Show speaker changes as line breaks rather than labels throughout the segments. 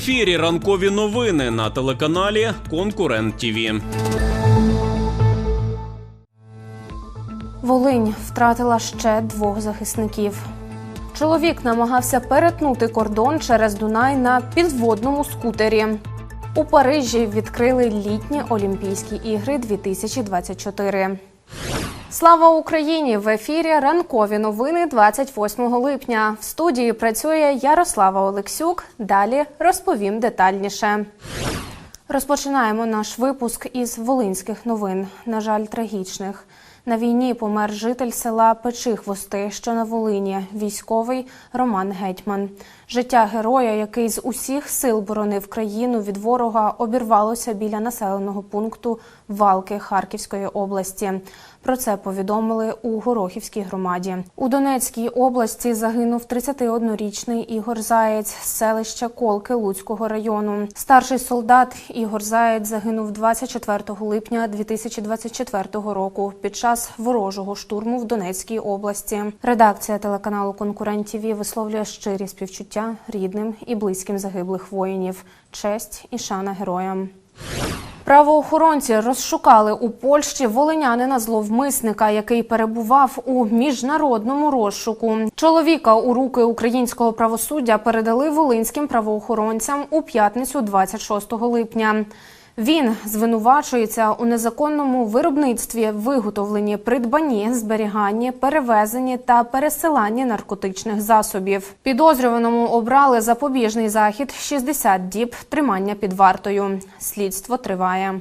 ефірі ранкові новини на телеканалі Конкурент ТІВІ.
Волинь втратила ще двох захисників. Чоловік намагався перетнути кордон через Дунай на підводному скутері. У Парижі відкрили літні Олімпійські ігри 2024. Слава Україні! В ефірі ранкові новини 28 липня. В студії працює Ярослава Олексюк. Далі розповім детальніше. Розпочинаємо наш випуск із волинських новин. На жаль, трагічних. На війні помер житель села Печихвости, що на Волині, військовий Роман Гетьман. Життя героя, який з усіх сил боронив країну від ворога, обірвалося біля населеного пункту Валки Харківської області. Про це повідомили у Горохівській громаді. У Донецькій області загинув 31-річний Ігор Заєць з селища Колки Луцького району. Старший солдат Ігор Заєць загинув 24 липня 2024 року під час ворожого штурму в Донецькій області. Редакція телеканалу Конкурент ТІВІ висловлює щирі співчуття рідним і близьким загиблих воїнів. Честь і шана героям. Правоохоронці розшукали у Польщі волинянина зловмисника, який перебував у міжнародному розшуку. Чоловіка у руки українського правосуддя передали волинським правоохоронцям у п'ятницю, 26 липня. Він звинувачується у незаконному виробництві, виготовленні, придбанні, зберіганні, перевезенні та пересиланні наркотичних засобів. Підозрюваному обрали запобіжний захід 60 діб тримання під вартою. Слідство триває.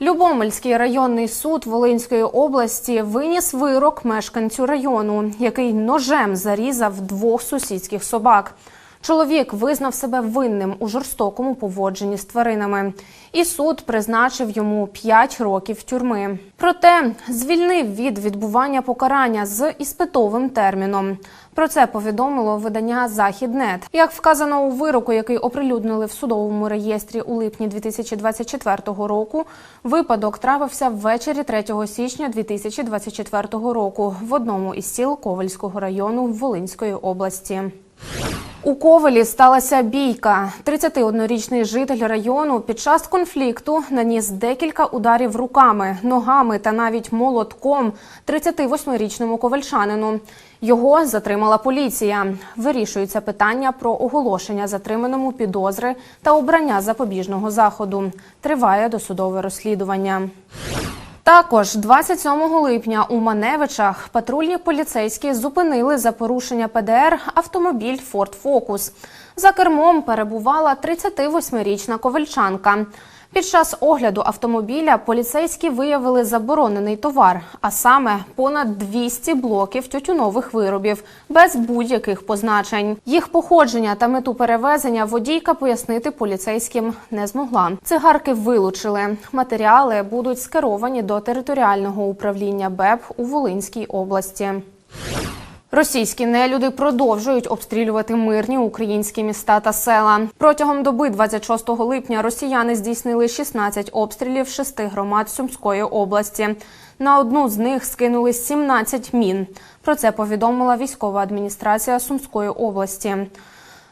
Любомельський районний суд Волинської області виніс вирок мешканцю району, який ножем зарізав двох сусідських собак. Чоловік визнав себе винним у жорстокому поводженні з тваринами, і суд призначив йому 5 років тюрми. Проте звільнив від відбування покарання з іспитовим терміном. Про це повідомило видання Західнет. Як вказано у вироку, який оприлюднили в судовому реєстрі у липні 2024 року, випадок трапився ввечері 3 січня 2024 року в одному із сіл Ковальського району Волинської області. У Ковелі сталася бійка. 31-річний житель району під час конфлікту наніс декілька ударів руками, ногами та навіть молотком 38-річному ковальчанину. Його затримала поліція. Вирішується питання про оголошення затриманому підозри та обрання запобіжного заходу. Триває досудове розслідування. Також 27 липня у Маневичах патрульні поліцейські зупинили за порушення ПДР автомобіль Форд Фокус. За кермом перебувала 38-річна ковальчанка. Під час огляду автомобіля поліцейські виявили заборонений товар, а саме понад 200 блоків тютюнових виробів без будь-яких позначень. Їх походження та мету перевезення водійка пояснити поліцейським не змогла. Цигарки вилучили. Матеріали будуть скеровані до територіального управління БЕП у Волинській області. Російські нелюди продовжують обстрілювати мирні українські міста та села. Протягом доби 26 липня росіяни здійснили 16 обстрілів шести громад Сумської області. На одну з них скинули 17 мін. Про це повідомила військова адміністрація Сумської області.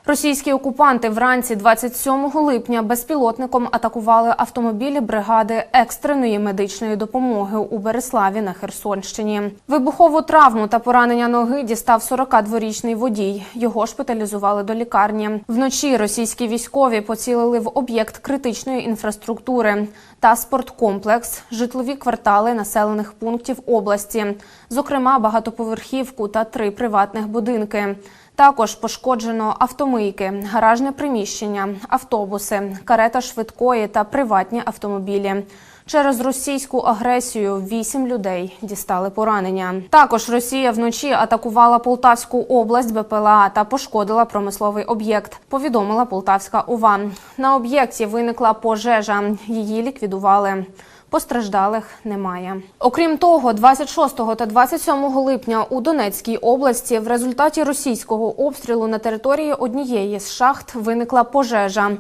Російські окупанти вранці 27 липня безпілотником атакували автомобілі бригади екстреної медичної допомоги у Береславі на Херсонщині. Вибухову травму та поранення ноги дістав 42-річний водій. Його шпиталізували до лікарні. Вночі російські військові поцілили в об'єкт критичної інфраструктури та спорткомплекс, житлові квартали населених пунктів області, зокрема багатоповерхівку та три приватних будинки. Також пошкоджено автомийки, гаражне приміщення, автобуси, карета швидкої та приватні автомобілі. Через російську агресію вісім людей дістали поранення. Також Росія вночі атакувала Полтавську область БПЛА та пошкодила промисловий об'єкт. Повідомила Полтавська ОВА. На об'єкті виникла пожежа. Її ліквідували. Постраждалих немає. Окрім того, 26 та 27 липня у Донецькій області в результаті російського обстрілу на території однієї з шахт виникла пожежа.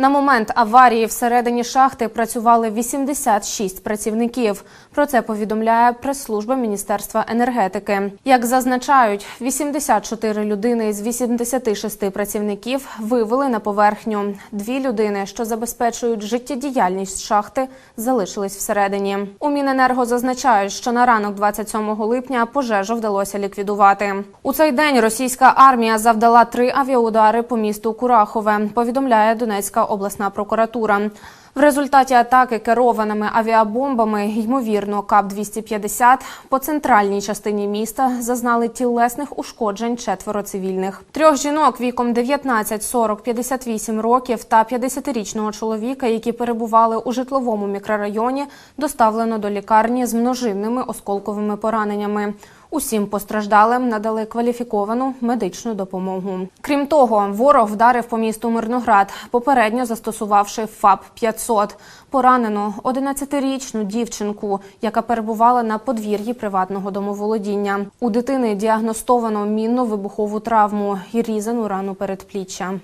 На момент аварії всередині шахти працювали 86 працівників. Про це повідомляє прес-служба Міністерства енергетики. Як зазначають, 84 людини з 86 працівників вивели на поверхню. Дві людини, що забезпечують життєдіяльність шахти, залишились всередині. У Міненерго зазначають, що на ранок 27 липня пожежу вдалося ліквідувати. У цей день російська армія завдала три авіаудари по місту Курахове. Повідомляє Донецька обласна прокуратура. В результаті атаки керованими авіабомбами, ймовірно, КАП-250 по центральній частині міста зазнали тілесних ушкоджень четверо цивільних. Трьох жінок віком 19, 40, 58 років та 50-річного чоловіка, які перебували у житловому мікрорайоні, доставлено до лікарні з множинними осколковими пораненнями. Усім постраждалим надали кваліфіковану медичну допомогу. Крім того, ворог вдарив по місту Мирноград, попередньо застосувавши ФАП 500 Поранено 11-річну дівчинку, яка перебувала на подвір'ї приватного домоволодіння. У дитини діагностовано мінно-вибухову травму і різану рану передпліччя.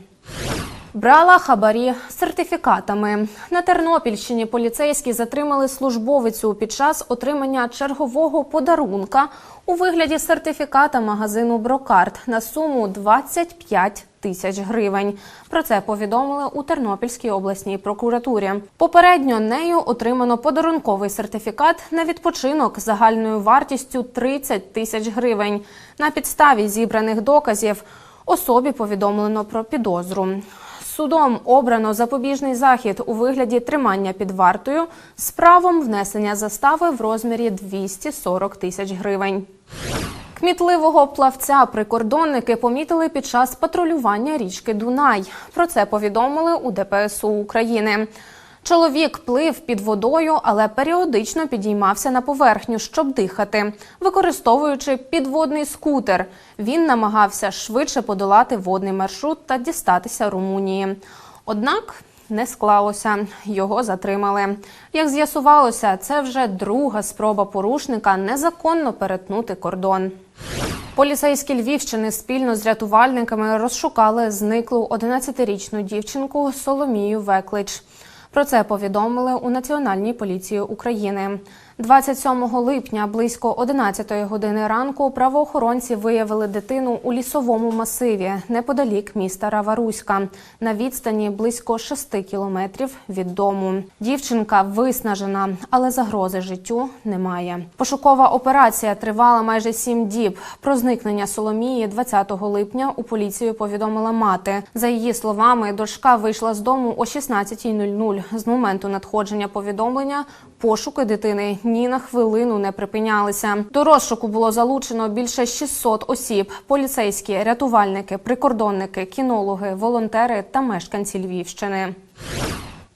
Брала хабарі сертифікатами. На Тернопільщині поліцейські затримали службовицю під час отримання чергового подарунка у вигляді сертифіката магазину Брокарт на суму 25 тисяч гривень. Про це повідомили у Тернопільській обласній прокуратурі. Попередньо нею отримано подарунковий сертифікат на відпочинок загальною вартістю 30 тисяч гривень. На підставі зібраних доказів особі повідомлено про підозру. Судом обрано запобіжний захід у вигляді тримання під вартою з правом внесення застави в розмірі 240 тисяч гривень. Кмітливого плавця прикордонники помітили під час патрулювання річки Дунай. Про це повідомили у ДПСУ України. Чоловік плив під водою, але періодично підіймався на поверхню, щоб дихати, використовуючи підводний скутер. Він намагався швидше подолати водний маршрут та дістатися Румунії. Однак не склалося, його затримали. Як з'ясувалося, це вже друга спроба порушника незаконно перетнути кордон. Поліцейські Львівщини спільно з рятувальниками розшукали зниклу 11-річну дівчинку Соломію Веклич. Про це повідомили у Національній поліції України. 27 липня близько 11 години ранку правоохоронці виявили дитину у лісовому масиві неподалік міста Раваруська на відстані близько 6 кілометрів від дому. Дівчинка виснажена, але загрози життю немає. Пошукова операція тривала майже сім діб. Про зникнення Соломії 20 липня у поліцію повідомила мати. За її словами, дочка вийшла з дому о 16.00. З моменту надходження повідомлення пошуки дитини ні на хвилину не припинялися. До розшуку було залучено більше 600 осіб: поліцейські, рятувальники, прикордонники, кінологи, волонтери та мешканці Львівщини.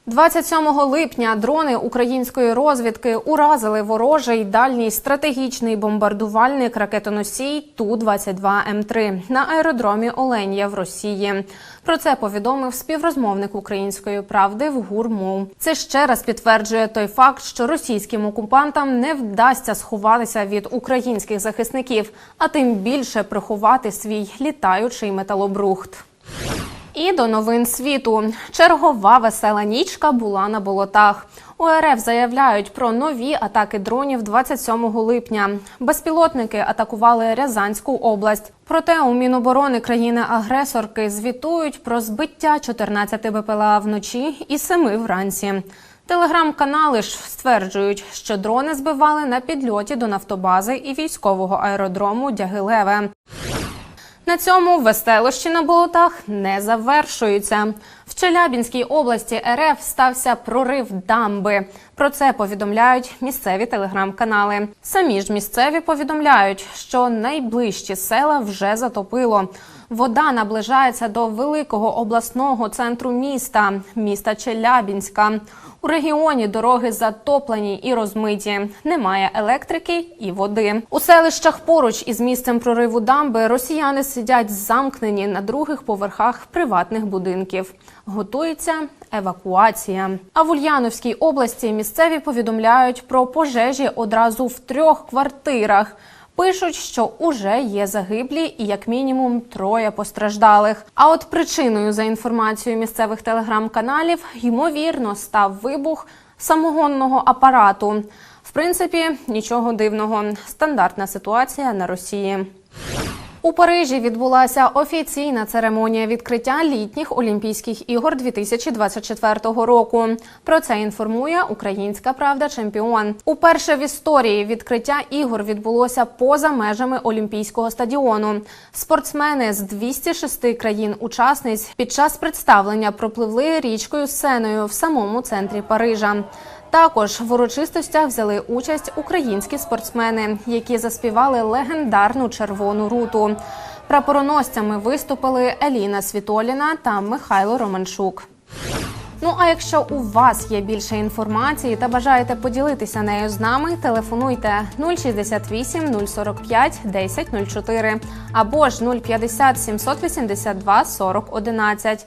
27 липня дрони української розвідки уразили ворожий дальній стратегічний бомбардувальник ракетоносій Ту-22М3 на аеродромі Оленя в Росії. Про це повідомив співрозмовник української правди в ГУРМО. Це ще раз підтверджує той факт, що російським окупантам не вдасться сховатися від українських захисників, а тим більше приховати свій літаючий металобрухт. І до новин світу. Чергова весела нічка була на болотах. У РФ заявляють про нові атаки дронів 27 липня. Безпілотники атакували Рязанську область. Проте у Міноборони країни-агресорки звітують про збиття 14 БПЛА вночі і 7 вранці. Телеграм-канали ж стверджують, що дрони збивали на підльоті до нафтобази і військового аеродрому Дягилеве. На цьому веселощі на болотах не завершуються. В Челябінській області РФ стався прорив дамби. Про це повідомляють місцеві телеграм-канали. Самі ж місцеві повідомляють, що найближчі села вже затопило. Вода наближається до великого обласного центру міста, міста Челябінська. У регіоні дороги затоплені і розмиті. Немає електрики і води. У селищах поруч із місцем прориву дамби росіяни сидять замкнені на других поверхах приватних будинків. Готується евакуація. А в Ульяновській області місцеві повідомляють про пожежі одразу в трьох квартирах. Пишуть, що уже є загиблі і як мінімум троє постраждалих. А от причиною, за інформацією місцевих телеграм-каналів, ймовірно став вибух самогонного апарату. В принципі, нічого дивного. Стандартна ситуація на Росії. У Парижі відбулася офіційна церемонія відкриття літніх Олімпійських ігор 2024 року. Про це інформує Українська Правда Чемпіон. Уперше в історії відкриття ігор відбулося поза межами Олімпійського стадіону. Спортсмени з 206 країн-учасниць під час представлення пропливли річкою Сеною в самому центрі Парижа. Також в урочистостях взяли участь українські спортсмени, які заспівали легендарну червону руту. Прапороносцями виступили Еліна Світоліна та Михайло Романчук. Ну а якщо у вас є більше інформації та бажаєте поділитися нею з нами, телефонуйте 068 045 1004 або ж 050 782 40 11.